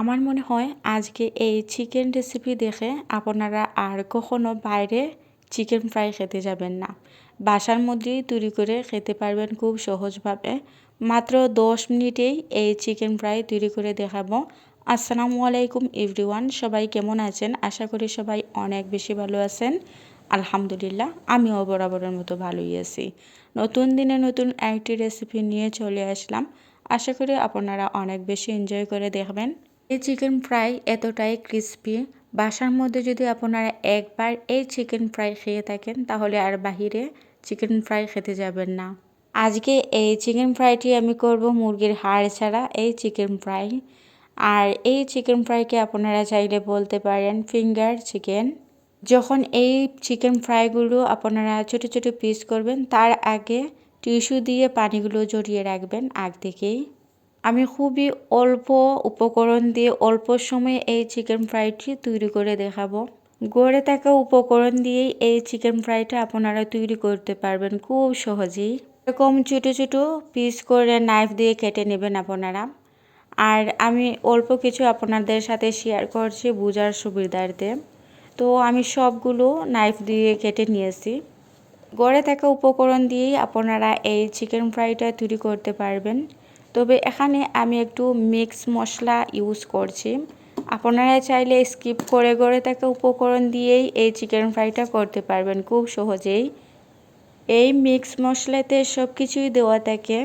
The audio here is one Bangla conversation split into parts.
আমার মনে হয় আজকে এই চিকেন রেসিপি দেখে আপনারা আর কখনো বাইরে চিকেন ফ্রাই খেতে যাবেন না। বাসার মধ্যেই তৈরি করে খেতে পারবেন খুব সহজভাবে। মাত্র দশ মিনিটেই এই চিকেন ফ্রাই তৈরি করে দেখাবো। আসসালামু আলাইকুম এভরিওয়ান, সবাই কেমন আছেন? আশা করি সবাই অনেক বেশি ভালো আছেন। আলহামদুলিল্লাহ, আমিও বরাবরের মতো ভালোই আছি। নতুন দিনে নতুন একটি রেসিপি নিয়ে চলে আসলাম। আশা করি আপনারা অনেক বেশি এনজয় করে দেখবেন। এই চিকেন ফ্রাই এতটাই ক্রিস্পি বাসার মধ্যে যদি আপনারা একবার এই চিকেন ফ্রাই খেয়ে থাকেন, তাহলে আর বাহিরে চিকেন ফ্রাই খেতে যাবেন না। আজকে এই চিকেন ফ্রাইটি আমি করব মুরগির হাড় ছাড়া এই চিকেন ফ্রাই আর এই চিকেন ফ্রাইকে আপনারা চাইলে বলতে পারেন ফিঙ্গার চিকেন যখন এই চিকেন ফ্রাইগুলো আপনারা ছোট ছোট পিস করবেন, তার আগে টিস্যু দিয়ে পানিগুলো জড়িয়ে রাখবেন আগ থেকেই। আমি খুবই অল্প উপকরণ দিয়ে অল্প সময়ে এই চিকেন ফ্রাইটি তৈরি করে দেখাবো। গড়ে থাকা উপকরণ দিয়েই এই চিকেন ফ্রাইটা আপনারা তৈরি করতে পারবেন খুব সহজেই। এরকম ছোটো ছোটো পিস করে নাইফ দিয়ে কেটে নেবেন আপনারা। আর আমি অল্প কিছু আপনাদের সাথে শেয়ার করছি বোঝার সুবিধার্থে। তো আমি সবগুলো নাইফ দিয়ে কেটে নিয়েছি। গড়ে থাকা উপকরণ দিয়েই আপনারা এই চিকেন ফ্রাইটা তৈরি করতে পারবেন। তবে এখানে আমি একটু মিক্স মশলা ইউজ করছি। আপনারা চাইলে স্কিপ করে করে তাকে উপকরণ দিয়েই এই চিকেন ফ্রাইটা করতে পারবেন খুব সহজেই। এই মিক্স মশলাতে সব কিছুই দেওয়া থাকে,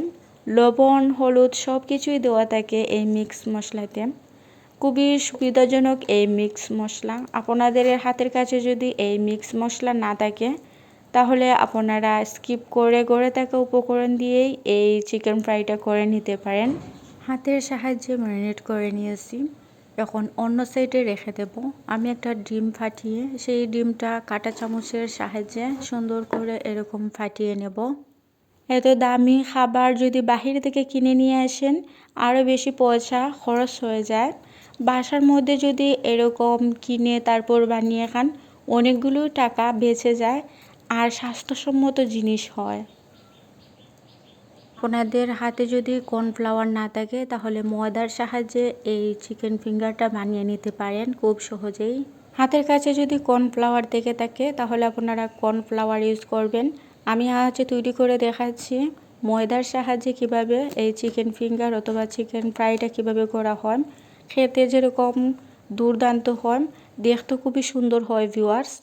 লবণ, হলুদ সব কিছুই দেওয়া থাকে এই মিক্স মশলাতে। খুবই সুবিধাজনক এই মিক্স মশলা। আপনাদের হাতের কাছে যদি এই মিক্স মশলা না থাকে তাহলে আপনারা স্কিপ করে গড়ে থাকা উপকরণ দিয়েই এই চিকেন ফ্রাইটা করে নিতে পারেন। হাতের সাহায্যে ম্যারিনেট করে নিয়েছি। এখন অন্য সাইডে রেখে দেব। আমি একটা ডিম ফাটিয়ে সেই ডিমটা কাটা চামচের সাহায্যে সুন্দর করে এরকম ফাটিয়ে নেব। এত দামি খাবার যদি বাহির থেকে কিনে নিয়ে আসেন আরও বেশি পয়সা খরচ হয়ে যায়। বাসার মধ্যে যদি এরকম কিনে তারপর বানিয়ে খান অনেকগুলো টাকা বেঁচে যায়। আর স্বাস্থ্যসম্মত জিনিস হয়। আপনাদের হাতে যদি কর্নফ্লাওয়ার না থাকে তাহলে ময়দার সাহায্যে এই চিকেন ফিঙ্গারটা বানিয়ে নিতে পারেন খুব সহজেই। হাতের কাছে যদি কর্নফ্লাওয়ার থেকে থাকে তাহলে আপনারা কর্নফ্লাওয়ার ইউজ করবেন। আমি আজ তৈরি করে দেখাচ্ছি ময়দার সাহায্যে কীভাবে এই চিকেন ফিঙ্গার অথবা চিকেন ফ্রাইটা কীভাবে করা হয়। খেতে যেরকম দুর্দান্ত হয় দেখতে খুবই সুন্দর হয় ভিউয়ার্স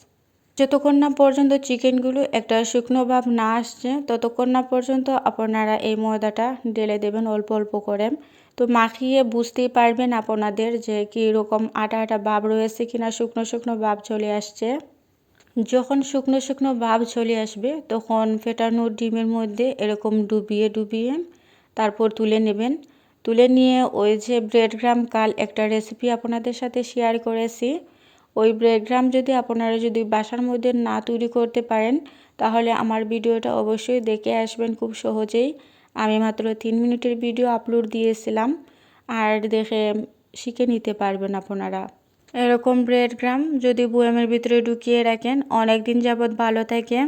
যতক্ষণ না পর্যন্ত চিকেনগুলো একটা শুকনো ভাব না আসছে, ততক্ষণ না পর্যন্ত আপনারা এই ময়দাটা ঢেলে দেবেন অল্প অল্প করে। তো মাখিয়ে বুঝতেই পারবেন আপনাদের যে কীরকম আটা আটা ভাব রয়েছে কিনা, শুকনো শুকনো ভাব চলে আসছে। যখন শুকনো শুকনো ভাব চলে আসবে, তখন ফেটানো ডিমের মধ্যে এরকম ডুবিয়ে ডুবিয়ে তারপর তুলে নেবেন। তুলে নিয়ে ওই যে ব্রেড গ্রাম কাল একটা রেসিপি আপনাদের সাথে শেয়ার করেছি। ওই ব্রেডগ্রাম যদি আপনারা যদি বাসার মধ্যে না তৈরি করতে পারেন, তাহলে আমার ভিডিওটা অবশ্যই দেখে আসবেন খুব সহজেই। আমি মাত্র তিন মিনিটের ভিডিও আপলোড দিয়েছিলাম, আর দেখে শিখে নিতে পারবেন আপনারা। এরকম ব্রেড গ্রাম যদি বয়ামের ভিতরে ঢুকিয়ে রাখেন অনেক দিন যাবৎ ভালো থাকে।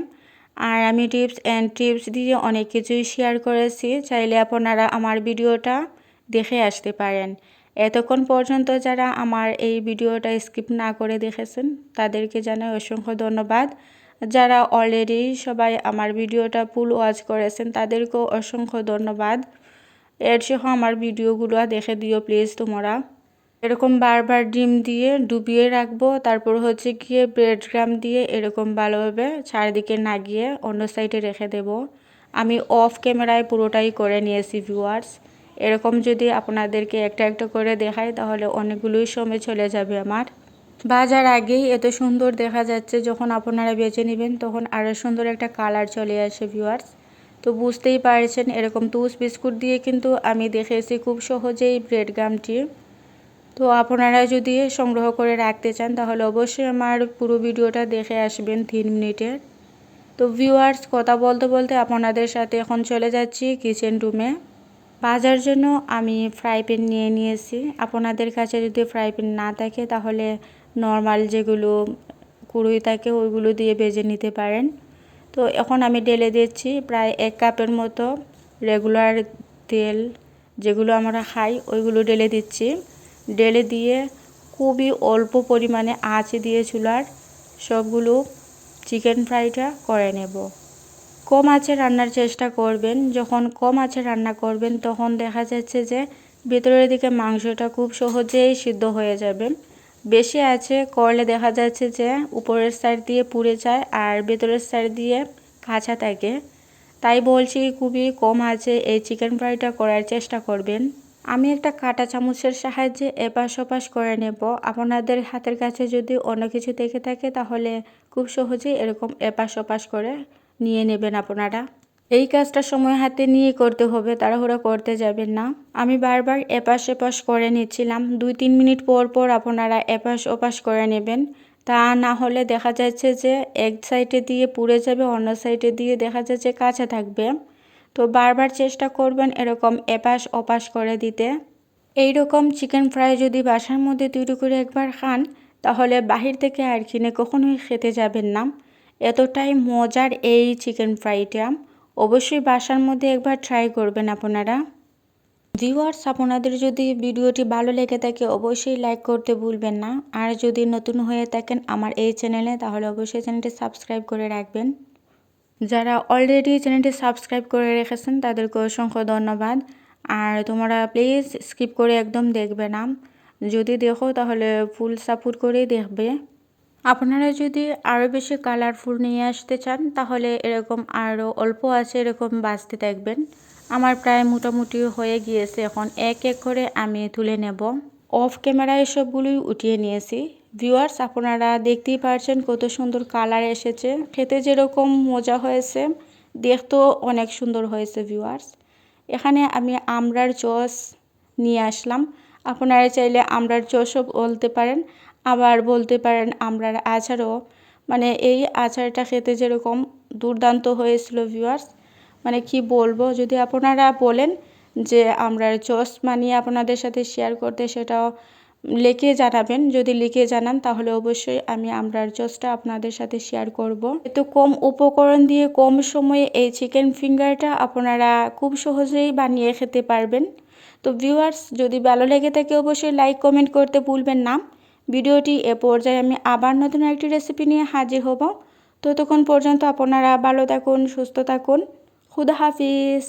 আর আমি টিপস অ্যান্ড টিপস দিয়ে অনেক কিছুই শেয়ার করেছি, চাইলে আপনারা আমার ভিডিওটা দেখে আসতে পারেন। এতক্ষণ পর্যন্ত যারা আমার এই ভিডিওটা স্কিপ না করে দেখেছেন, তাদেরকে জানাই অসংখ্য ধন্যবাদ। যারা অলরেডি সবাই আমার ভিডিওটা ফুল ওয়াচ করেছেন, তাদেরকেও অসংখ্য ধন্যবাদ। এর সহ আমার ভিডিওগুলো দেখে দিও প্লিজ তোমরা। এরকম বারবার ডিম দিয়ে ডুবিয়ে রাখব, তারপর হচ্ছে গিয়ে ব্রেড গ্রাম দিয়ে এরকম ভালোভাবে চারিদিকে না গিয়ে অন্য সাইডে রেখে দেব। আমি অফ ক্যামেরায় পুরোটাই করে নিয়েছি ভিউয়ার্স এরকম যদি আপনাদেরকে একটা একটা করে দেখাই, তাহলে অনেকগুলোই সময় চলে যাবে আমার। বাজার আগেই এত সুন্দর দেখা যাচ্ছে, যখন আপনারা বেছে নেবেন, তখন আরও সুন্দর একটা কালার চলে আসে ভিউয়ার্স তো বুঝতেই পারছেন, এরকম তুষ বিস্কুট দিয়ে কিন্তু আমি দেখেছি খুব সহজেই ব্রেড গামটি তো আপনারা যদি সংগ্রহ করে রাখতে চান, তাহলে অবশ্যই আমার পুরো ভিডিওটা দেখে আসবেন তিন মিনিটের তো ভিউয়ার্স কথা বলতে বলতে আপনাদের সাথে এখন চলে যাচ্ছি কিচেন রুমে ভাজার জন্য আমি ফ্রাই প্যান নিয়ে নিয়েছি। আপনাদের কাছে যদি ফ্রাই প্যান না থাকে, তাহলে নর্মাল যেগুলো কুড়ুই থাকে, ওইগুলো দিয়ে ভেজে নিতে পারেন। তো এখন আমি ঢেলে দিচ্ছি প্রায় এক কাপের মতো রেগুলার তেল যেগুলো আমরা খাই, ওইগুলো ঢেলে দিচ্ছি। ডেলে দিয়ে খুবই অল্প পরিমাণে আঁচ দিয়ে চুলার সবগুলো চিকেন ফ্রাইটা করে নেব। কম আঁচে রান্নার চেষ্টা করবেন। যখন কম আঁচে রান্না করবেন, তখন দেখা যাচ্ছে যে ভেতরের দিকে মাংসটা খুব সহজেই সিদ্ধ হয়ে যাবে। বেশি আছে করলে দেখা যাচ্ছে যে উপরের সাইড দিয়ে পুড়ে যায় আর ভেতরের সাইড দিয়ে কাঁচা থাকে। তাই বলছি খুবই কম আছে এই চিকেন ফ্রাইটা করার চেষ্টা করবেন। আমি একটা কাটা চামচের সাহায্যে এপাশ ওপাশ করে নেব। আপনাদের হাতের কাছে যদি অন্য কিছু থেকে থাকে, তাহলে খুব সহজেই এরকম এপাশ ওপাশ করে নিয়ে নেবেন আপনারা। এই কাজটা সময় হাতে নিয়ে করতে হবে, তাড়াহুড়ো করতে যাবেন না। আমি বারবার এপাশ এপাশ করে নিচ্ছিলাম, দুই তিন মিনিট পর পর আপনারা এপাশ ওপাশ করে নেবেন। তা না হলে দেখা যাচ্ছে যে এক সাইডে দিয়ে পুড়ে যাবে, অন্য সাইডে দিয়ে দেখা যাচ্ছে কাঁচা থাকবে। তো বারবার চেষ্টা করবেন এরকম এপাশ ওপাশ করে দিতে। এই রকম চিকেন ফ্রাই যদি বাসার মধ্যে তৈরি করে একবার খান, তাহলে বাহির থেকে আর কিনে কখনোই খেতে যাবেন না। এতটাই মজার এই চিকেন ফ্রাইটা অবশ্যই বাসার মধ্যে একবার ট্রাই করবেন আপনারা। ভিউয়ার্স আপনাদের যদি ভিডিওটি ভালো লেগে থাকে, অবশ্যই লাইক করতে ভুলবেন না। আর যদি নতুন হয়ে থাকেন আমার এই চ্যানেলে তাহলে অবশ্যই চ্যানেলটি সাবস্ক্রাইব করে রাখবেন। যারা অলরেডি চ্যানেলটি সাবস্ক্রাইব করে রেখেছেন, তাদেরকে অসংখ্য ধন্যবাদ। আর তোমরা প্লিজ স্কিপ করে একদম দেখবে না। যদি দেখো, তাহলে ফুল সাপোর্ট করেই দেখবে। আপনারা যদি আরও বেশি কালারফুল নিয়ে আসতে চান, তাহলে এরকম আরও অল্প আছে এরকম বাঁচতে দেখবেন। আমার প্রায় মোটামুটি হয়ে গিয়েছে। এখন এক এক করে আমি তুলে নেব। অফ ক্যামেরায় সবগুলোই উঠিয়ে নিয়েছি। ভিউয়ার্স আপনারা দেখতেই পারছেন কত সুন্দর কালার এসেছে। খেতে যেরকম মজা হয়েছে, দেখতেও অনেক সুন্দর হয়েছে ভিউয়ার্স এখানে আমি আমরার চস নিয়ে আসলাম। আপনারা চাইলে আমরার চসও বলতে পারেন। আবার বলতে পারেন আমরার আচারও। মানে এই আচারটা খেতে যেরকম দুর্দান্ত হয়েছিল ভিউয়ার্স মানে কি বলব, যদি আপনারা বলেন যে আমরা চস মানিয়ে আপনাদের সাথে শেয়ার করতে, সেটাও লিখে জানাবেন। যদি লিখে জানান, তাহলে অবশ্যই আমি আমরার চসটা আপনাদের সাথে শেয়ার করব। এত কম উপকরণ দিয়ে কম সময়ে এই চিকেন ফিঙ্গারটা আপনারা খুব সহজেই বানিয়ে খেতে পারবেন। তো ভিউয়ার্স যদি ভালো লেগে থাকে, অবশ্যই লাইক কমেন্ট করতে ভুলবেন না। ভিডিওটি এ পর্যায়ে আমি আবার নতুন একটি রেসিপি নিয়ে হাজির হব। ততক্ষণ পর্যন্ত আপনারা ভালো থাকুন, সুস্থ থাকুন। খুদা হাফিজ।